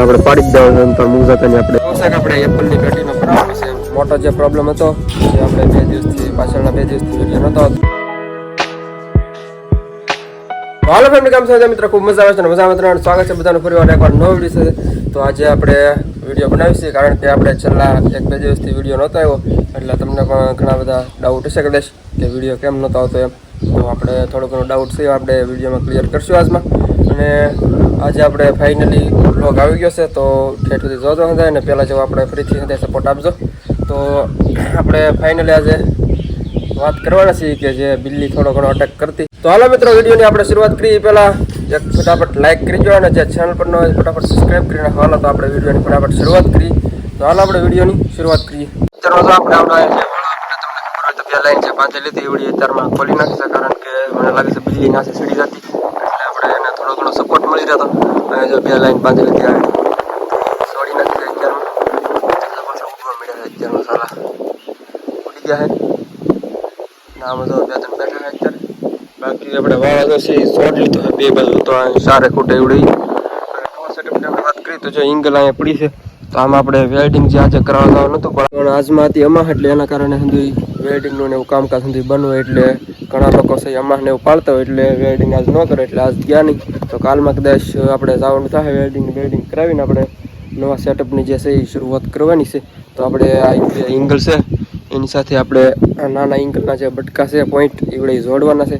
આપણે પાડી જ દેવાનું તો મૂક જતા આપણે આપણે એપલની પેટીનો કરાવવાનો છે. મોટો જે પ્રોબ્લેમ હતો, જે આપણે બે દિવસથી પાછળના બે દિવસથી વીડિયો નતો આવતો. હાલો ફેમિલી, કામ સાથે મિત્રો, ખૂબ મજા આવે છે મજા આવે તમારું સ્વાગત છે બધાનું ફરી વાર એકવાર નવો વીડિયો છે. તો આજે આપણે વીડિયો બનાવીશું, કારણ કે આપણે છેલ્લા એક, બે દિવસથી વીડિયો નહોતો આવ્યો. એટલે તમને પણ ઘણા બધા ડાઉટ હશે કદાચ, કે વીડિયો કેમ નહોતો આવતો એમ. તો આપણે થોડો ઘણો ડાઉટ છે આપણે વિડીયોમાં ક્લિયર કરશું આજમાં. અને આજે આપણે ફાઇનલી બ્લોગ આવી ગયો છે, તો ઠેઠ સુધી જોજો હતા અને પહેલાં જેવું આપણે ફરીથી હૃદય સપોર્ટ આપજો. તો આપણે ફાઇનલી આજે વાત કરવાના છીએ કે જે બિલ્લી થોડો ઘણો અટેક કરતી. તો હાલો મિત્રો, વિડીયોની આપણે શરૂઆત કરીએ. પહેલાં એક ફટાફટ લાઇક કરી દો અને જે ચેનલ પરનો ફટાફટ સબસ્ક્રાઈબ કરીને હાલો તો આપણે વિડીયોની ફટાફટ શરૂઆત કરી તો હાલો આપણે વિડીયોની શરૂઆત કરીએ. અત્યારમાં આપણે તમને ખબર હોય તો બે લાઈન પાંચે લીધી. એવડી અત્યારમાં ખોલી નાખી છે, કારણ કે મને લાગે છે બિજલી નાસી સીડી જતી. થોડો સપોર્ટ મળી રહ્યો હતો અને જો બે લાઈન લીધી આવી છોડી છે અત્યારમાં. મળ્યા અત્યારમાં સાલા. ઉડી ગયા છે. નામ તો બે ત્રણ બેઠા છે અત્યારે. બાકી આપણે વાળા તો છે શોર્ટ લીધો છે બે બાજુ તો સારે ખોટે ઉડી વાત કરી તો જો ઇંગલ અહીંયા પડી છે તો આમાં આપણે વેલ્ડિંગ જે આજે કરાવતા નહોતું પણ આજમાં હતી અમા એટલે એના કારણે સુધી વેલ્ડિંગનું ને એવું કામકાજ સુધી બનવું એટલે ઘણા લોકો છે અમારને એવું પાડતા હોય એટલે વેડિંગ આજ ન કરે એટલે આજ ગયા નહીં. તો કાલમાં કદાચ આપણે જવાનું થાય વેડિંગ વેલ્ડિંગ કરાવીને આપણે નવા સેટઅપની જે છે એ શરૂઆત કરવાની છે. તો આપણે આ જે ઇંગલ છે, એની સાથે આપણે નાના ઇંગલના જે બટકા છે પોઈન્ટ એવડે જોડવાના છે.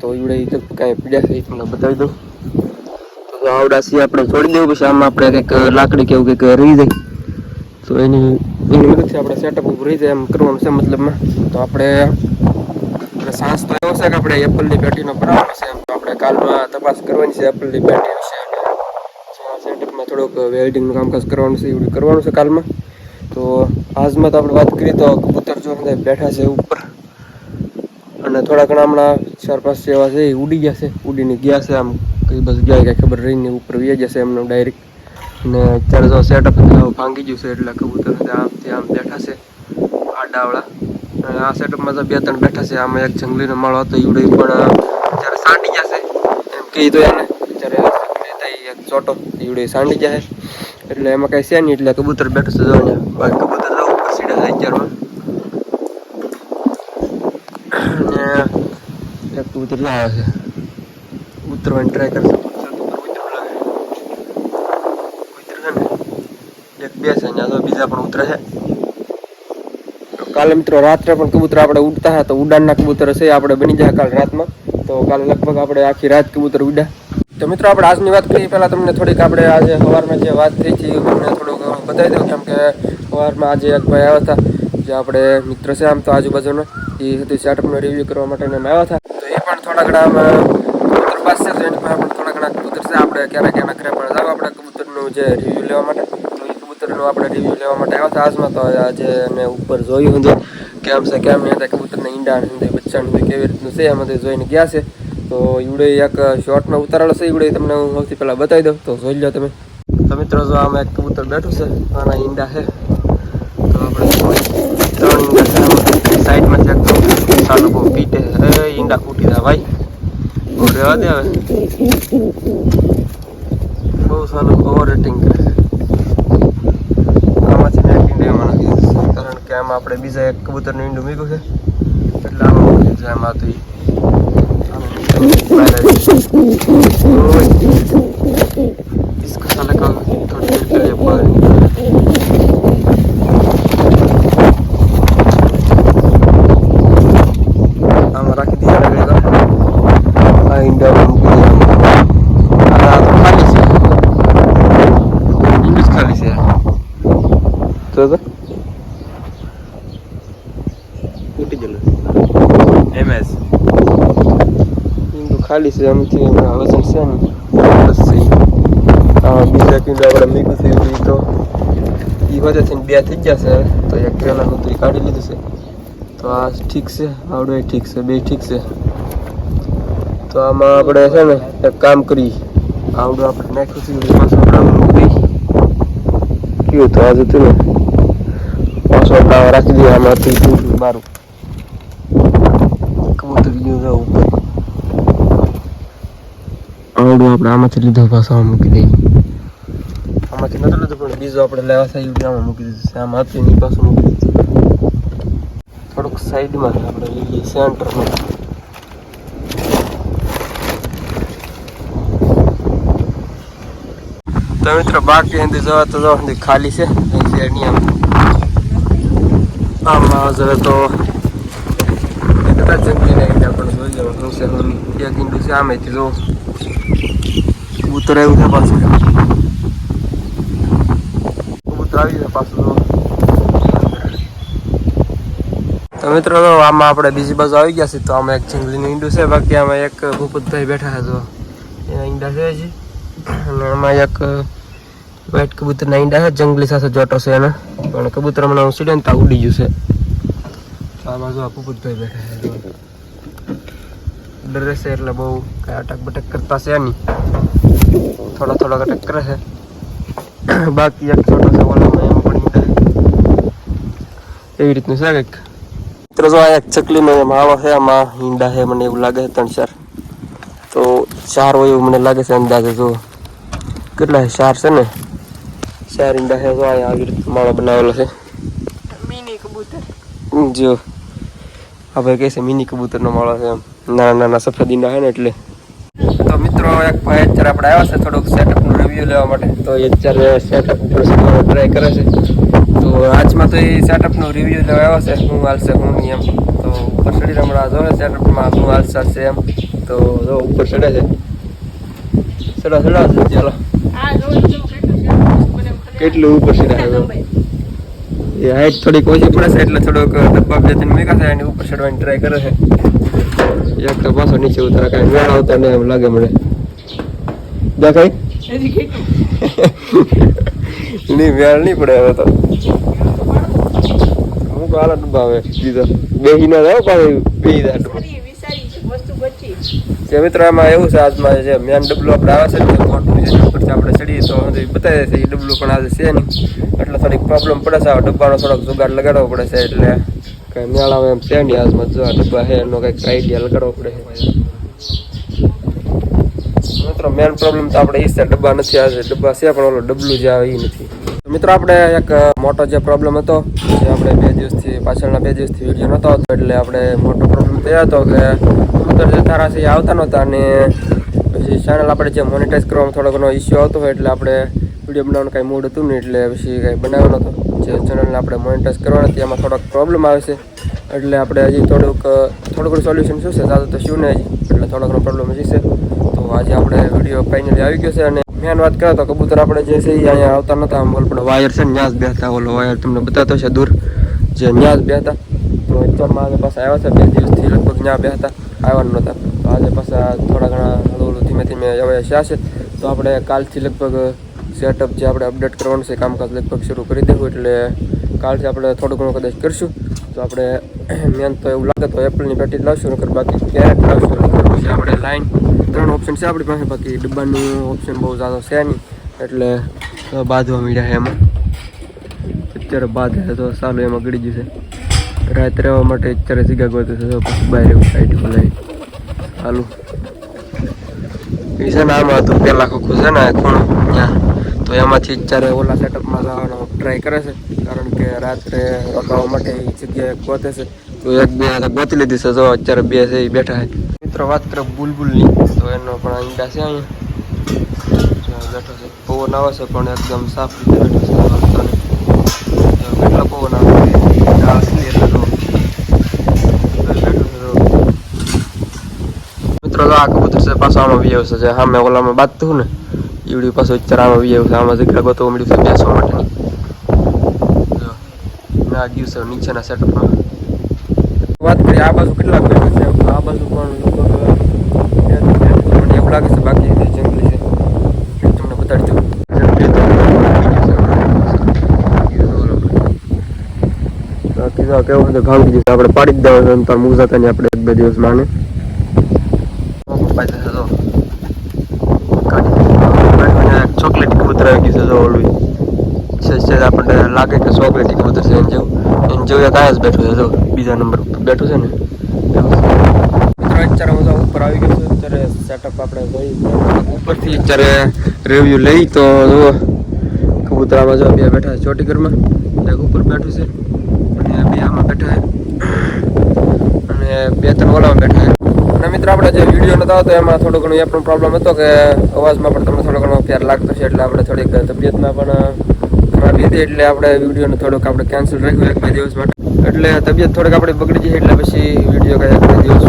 તો એવડે કાંઈ પીડ્યા છે, એ તમને બતાવી દઉં. તો આવડા સી આપણે છોડી દેવું, પછી આમાં આપણે કંઈક લાકડી કે એવું કંઈક રહી જાય તો એની એની મદદથી આપણે સેટઅપ ઊભું રહી જાય એમ કરવાનું છે મતલબમાં. તો આપણે સાંસ તો એવો છે કે આપણે એપલની પેટીનો બનાવવાનો છે એમ. તો આપણે કાલમાં તપાસ કરવાની છે એપલની પેટી વિશે સેટઅપમાં થોડુંક વેલ્ડિંગનું કામકાજ કરવાનું છે, એવું કરવાનું છે કાલમાં. તો આજમાં તો આપણે વાત કરીએ તો કબૂતર જો બેઠા છે ઉપર. અને થોડા ઘણા હમણાં ચાર પાંચ જેવા છે એ ઉડી ગયા છે, ઉડીને ગયા છે આમ. કઈ બસ ગયા કાંઈ ખબર રહીને ઉપર વી જશે એમને ડાયરેક્ટ અને અત્યારે જો સેટઅપ ભાંગી ગયું છે એટલે કબૂતર આમ આમથી આમ બેઠા છે આડાવાળા અને આ સેટઅપમાં તો બે ત્રણ બેઠા છે, આમાં એક જંગલીનો માળો હતો, ઈવડે પણ અત્યારે સાંડી છે. એમ કહી દો એને, અત્યારે એક ચોટો, ઈવડે સાંડી છે. એટલે એમાં કઈ છે નહીં, એટલે કબૂતર બેઠું છે જો બાકી કબૂતર જો સીડા છે અત્યારમાં. ને કબૂતર લાવે છે. ઉતરવાની ટ્રાય કરશે કબૂતર તો ઉતરવું લાગે ઉતરે છે ને એક, બે છે અહીંયા બીજા પણ ઉતરે છે. કાલે મિત્રો રાત્રે પણ કબૂતર આપણે ઉડતા હતા, તો ઉડાનના કબૂતર છે આપણે બની જાય કાલ રાતમાં. તો કાલે લગભગ આપણે આખી રાત કબૂતર ઉડ્યા. તો મિત્રો આપણે આજની વાત કરીએ, પહેલાં તમને થોડીક આપણે આજે સવારમાં જે વાત થઈ હતી તમને થોડુંક બતાવી દઉં, કેમ કે સવારમાં આજે એક ભાઈ આવ્યા હતા, જે આપણે મિત્ર છે આમ તો આજુબાજુનો, એ હતી સેટઅપનો રિવ્યૂ કરવા માટે અમે આવ્યા હતા. તો એ પણ થોડા ઘણા કબૂતર પાસે થોડા ઘણા કબૂતર છે, આપણે ક્યારેક એના ઘરે પણ જાવ આપણે કબૂતરનું જે રિવ્યૂ લેવા માટે. કબૂતરનું આપણે રિવ્યૂ લેવા માટે આવ્યા હતા. આજમાં તો આજે એને ઉપર જોયું હતું કેમ છે કેમ નહીં હતા કબૂતરના ઈંડા ને બચ્ચાને કેવી રીતનું છે. એમાંથી જોઈને ગયા છે. તો ઈવડે એક શોર્ટમાં ઉતારેલો છે. ઈવડે તમને હું સૌથી પહેલાં બતાવી દઉં. તો જોઈ લો તમે. તો મિત્રો, જો આમાં એક કબૂતર બેઠું છે. આના ઈંડા છે. તો આપણે ત્રણ ઈંડા છે સાઈડમાં ચેક કરો સારું બહુ પીટે અરે ઈંડા ફૂટી જાય ભાઈ. બહુ રહેવા દે હવે. બહુ સારું ઓવર રેટિંગ કરે આમાંથી મેં એક ઈંડા એમાં નાખી દીધું છે. કારણ કે આમાં આપણે બીજા એક કબૂતરનું ઈંડું મૂક્યું છે એટલે આમાં મૂકી છે આમાં તો ઈ इसको साले को थोड़ी देर के लिए ખાલી છે આમથી વજન છે ને, બસ છે. આ બીજા કીંડા આપણે મીઠું થયું હતું તો એ વધે બે થઈ ગયા છે, તો એક પહેલાંનું તો ઈ કાઢી લીધું છે. તો આ ઠીક છે, આવડે ઠીક છે, બે ઠીક છે. તો આમાં આપણે છે ને એક કામ કરી આવડું આપણે નાખ્યું છે પાછું મૂકી. કયું તો આજે હતું ને પાછો આપણે આમાં રાખી દઈએ, આમાંથી બારું. કબૂતર ગયું આવડું આપણે આમાંથી લીધો પાછો મૂકી દઈએ. આમાંથી નથી લીધું, પણ બીજું આપણે લેવા સાઈડ આમાં મૂકી દીધું છે. આમાં હતું, એની પાછું મૂકી દીધું થોડુંક સાઈડમાં આપણે લઈએ, સેન્ટરમાં. તો મિત્રો, બાકી એની જવા તો જવા ખાલી છે. અહીં આમ. આમ આમાં જવે તો કદાચ જંગલી નાખી આપણે જોઈ લેવાનું. શું છે શું નહીં કબૂતર આવ્યું છે પાછું કબૂતર આવી છે પાછું તો મિત્રો આમાં આપણે બીજી બાજુ આવી ગયા છે તો આમાં એક જંગલીનું ઈંડું છે બાકી આમાં એક ભૂપતભાઈ બેઠા છે તો એના ઈંડા છે હજી અને આમાં એક વાઈટ કબૂતરના ઈંડા છે જંગલી સાથે જોટો છે એને પણ કબૂતર હમણાં સીડે ને ત્યાં ઉડી ગયું છે આ બાજુ આ ભૂપતભાઈ બેઠા છે. ડરે છે એટલે બહુ કાંઈ અટક બટક કરતા છે નહીં. થોડા થોડા અટક કરે છે. બાકી એક છોટો છે ઓલામાં એમાં પણ ઈંડા. એવી રીતનું છે કંઈક. મિત્રો જો આ એક ચકલીનો એ માળો છે આમાં ઈંડા છે મને એવું લાગે છે ત્રણ ચાર. તો ચાર હોય એવું મને લાગે છે અંદાજે જો કેટલા છે? ચાર છે ને? ચાર ઈંડા છે જો અહીંયા આવી રીતે માળો બનાવેલો છે. મિની કબૂતર. જો. ભાઈ કહે છે મિની કબૂતરનો માળો છે એમ. નાના નાના સફેદ ઈંડા છે ને એટલે. તો મિત્રો એક ભાઈ અત્યારે આપણે આવ્યા છે થોડુંક સેટઅપનું રિવ્યુ લેવા માટે. તો એ અત્યારે સેટઅપ ઉપર ટ્રાય કરે છે. તો આજમાં તો એ સેટઅપનું રિવ્યુ લેવા આવ્યો છે. શું હાલશે હું એમ. તો ઉપર ચડી હમણાં જોવે સેટઅપમાં શું હાલશે છે એમ. તો જો ઉપર ચડે છે. ચડો ચડો ચાલો. આ જોઈ જો કેટલું ઉપર ચડે છે? એ હાઈટ થોડીક ઓછી પડે છે એટલે થોડોક ડબ્બા બે ત્રણ મેકા થાય એની ઉપર ચડવાની ટ્રાય કરે છે. એક તો પાછો નીચે ઉતરા કાંઈ વેળ આવતા નહીં એમ લાગે મને. દેખાય? નહીં વેળ નહીં પડે હવે તો. હું હાલા ડબ્બા આવે બીજો. બેહી ના જાવ પાછું બેહી જાય ડબ્બા સારી વિસારી છે વસ્તુ બચી જે મિત્રો, આમાં એવું છે, આજમાં જે મેન ડબલું આપણે આવે છે ને મોટું આપણે ચડીએ તો બતાવી છે એ ડબલું પણ આજે છે નહીં. એટલે થોડીક પ્રોબ્લેમ પડે છે આ ડબ્બાનો થોડોક જુગાડ લગાડવો પડે છે, એટલે કંઈ મેળામાં એમ છે નહીં, આજમાં જો આ ડબ્બા છે, એનો કંઈક આઈડિયા લગાડવો પડે છે. મિત્રો મેન પ્રોબ્લેમ તો આપણે એ છે, ડબ્બા નથી આજે ડબ્બા છે પણ ઓલો ડબલું જે આવે એ નથી. મિત્રો, આપણે એક મોટો જે પ્રોબ્લેમ હતો, જે આપણે બે દિવસથી, પાછળના બે દિવસથી વીડિયો નહોતો હતો એટલે આપણે મોટો પ્રોબ્લેમ થયો હતો કે કબૂતર જે તારા આવતા નહોતા અને પછી ચેનલ આપણે જે મોનિટાઈઝ કરવામાં થોડો ઘણો ઇસ્યુ આવતો હોય, એટલે આપણે વીડિયો બનાવવાનું કાંઈ મૂડ હતું નહીં, એટલે પછી કાંઈ બનાવ્યો નહોતો. જે ચેનલને આપણે મોનિટાઈઝ કરવાની એમાં થોડોક પ્રોબ્લેમ આવે છે. એટલે આપણે હજી થોડુંક થોડું ઘણું સોલ્યુશન શું છે? સાદું તો શું નહીં એટલે થોડો ઘણો પ્રોબ્લેમ હજી છે. તો આજે આપણે વીડિયો ફાઇનલી આવી ગયો છે અને મેન વાત કરો તો કબૂતર આપણે જે છે એ અહીંયા આવતા નતા, આમ ઓલો પણ વાયર છે ન્યાસ બેહતા, ઓલો વાયર તમને બતાતો છે દૂર, જે ન્યાસ બેહતા. તો એકદમમાં આજે પાછા આવ્યા છે, બે દિવસથી લગભગ ન્યા બેહતા આવવાના નહોતા તો આજે પાછા થોડા ઘણા હળવું હળવું ધીમે ધીમે હવે શ્યા છે. તો આપણે કાલથી લગભગ સેટઅપ જે આપણે અપડેટ કરવાનું છે, કામકાજ લગભગ શરૂ કરી દેવું, એટલે કાલથી આપણે થોડું ઘણું કદાચ કરીશું. તો આપણે મેન તો એવું લાગે તો એપલની પેટી જ લાવશું, નકર બાકી ક્યારેક લાવશું આપણે લાઈન ત્રણ ઓપ્શન છે આપણી પાસે. બાકી ડબ્બાનું ઓપ્શન બહુ ઝાઝો છે નહીં. એટલે બાંધવા મળ્યા છે એમાં. અત્યારે બાંધે તો સારું એમાં ગળી જશે. રાત રહેવા માટે અત્યારે જગ્યા ગોતે છે પછી બહાર એવું સાઈડ સારું એ છે ને આમાં હતું પહેલાં ખોખું છે ને ખૂણું ત્યાં. તો એમાંથી અત્યારે ઓલા સેટઅપમાં જવાનો ટ્રાય કરે છે. કારણ કે રાત્રે રોકાવા માટે એ જગ્યાએ ગોતે છે. તો એક બે ગોતી લીધી છે. જો અત્યારે બે છે એ બેઠા છે. મિત્રો વાત કરે બુલબુલની. તો એનો પણ ઈંડા છે અહીંયા. બેઠો છે. પવન આવે છે પણ એકદમ સાફ રીતે બેઠો છે. કેટલો પવન આવે છે? છે છે. મિત્રો આ કબૂતર છે, પાછો આમાં વી આવશે. જે સામે ઓલામાં બાંધતું ને, ઈવડી પાછું અત્યારે આમાં વી આવશે. આમાં જગ્યા ગોતવા મળ્યું છે, બેસવા માટેની. આ ગયું છે નીચેના સેટઅપમાં વાત કરીએ આ બાજુ કેટલા બેઠા છે? આ બાજુ પણ. મને એવું લાગે છે બાકી જે જંગલી છે તમને બતાડી દઉં. બે બાકી તો કેવું બધું જશે આપણે પાડી જ દેવાનું તો મૂક જતા ને આપણે એક બે દિવસ માને. ચોકલેટ કબૂતર આવી ગયું છે જો ઓલું. છે છે આપણને લાગે કે ચોકલેટી કબૂતર છે એમ જેવું. એને જેવું એક જ બેઠું છે જો બીજા નંબર બેઠું છે ને. મિત્રો અત્યારે હું તો ઉપર આવી ગયો છું અત્યારે સેટઅપ આપણે જોઈ ઉપરથી અત્યારે રિવ્યુ લઈ તો જુઓ કબૂતરામાં જો બે બેઠા છે ચોટી ઘરમાં એક ઉપર બેઠું છે અને બે આમાં બેઠા છે અને બે ત્રણ ઓલામાં બેઠા છે. અને મિત્રો આપણે જે વીડિયો નતો આવતો એમાં થોડો ઘણો એ પણ પ્રોબ્લેમ હતો કે અવાજમાં પણ તમને થોડો ઘણો ફેર લાગતો છે એટલે આપણે થોડીક તબિયતમાં પણ ખરાબી લીધી એટલે આપણે વિડીયોને થોડોક આપણે કેન્સલ રાખ્યું એક બે દિવસ માટે. એટલે તબિયત થોડીક આપણે બગડી જઈએ એટલે પછી વીડિયો કાંઈ બે દિવસ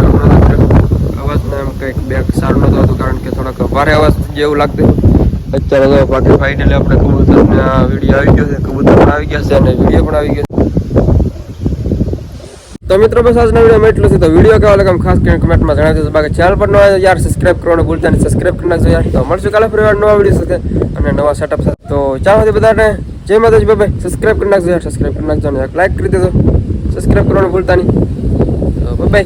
અવાજને એમ કંઈક બેક સારું નહોતું હતું, કારણ કે થોડાક ભારે અવાજ જેવું લાગતું. અત્યારે તો બાકી ફાઇનલી આપણે કબૂતરને વીડિયો આવી ગયો છે, કબૂતર પણ આવી ગયા છે અને વીડિયો પણ આવી ગયો છે. તો મિત્રો બસ આજનો વીડિયો એટલું છે. તો વીડિયો કેવો લાગે ખાસ કરીને કમેન્ટમાં જણાવી દેજો બાકી ચેનલ પર નવા યાર સબસ્ક્રાઇબ કરવાનું ભૂલતા નહીં. સબસ્ક્રાઇબ કરી નાખજો યાર. તો મળશું કાલે ફરી નવા વીડિયો સાથે અને નવા સેટઅપ સાથે. તો ચાલો બધાને જય માતાજી બાબા સબસ્ક્રાઇબ કરી નાખજો યાર. સબસ્ક્રાઇબ કરી નાખજો અને લાઈક કરી દેજો. સબસ્ક્રાઇબ કરવાનું ભૂલતા નહીં. તો બાય